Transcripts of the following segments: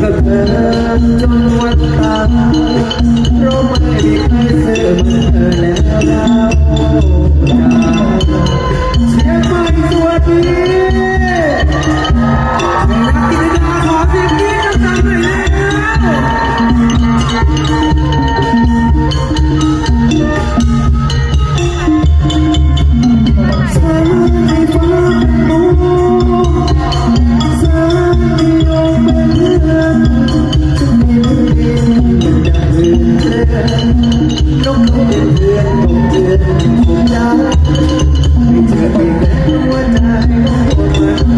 กับเธอจนวันตายรา นเดินนกเดือนเดือนตกเดือนผมยาวไม่เจอเพียงแต่หัวใจของมัน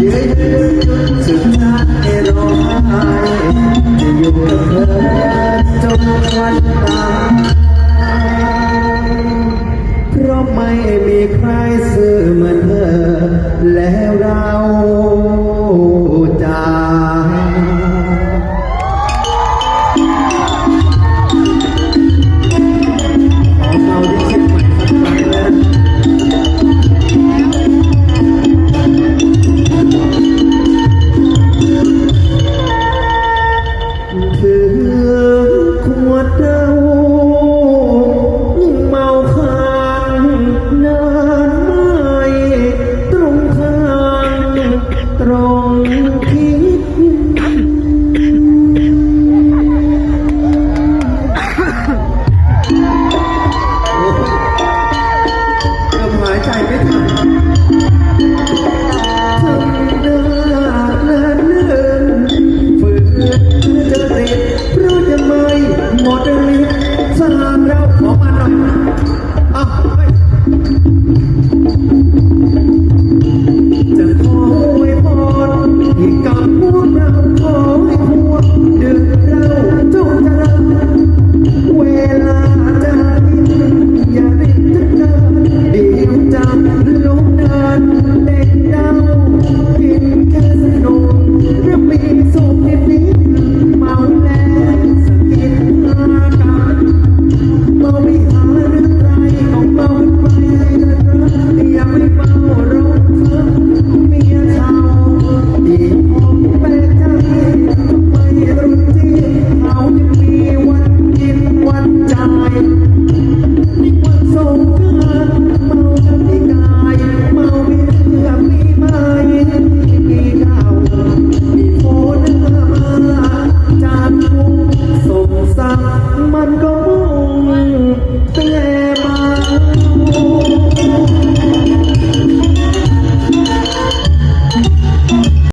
ยืนยืนจนสุดท้ายร้องไห้จะอยู่กับเธอจนวันตาย ถือขวดเหล้าเมาค้างนานไม่ตรงทางตรง ส่งสักมันก็มุ่ง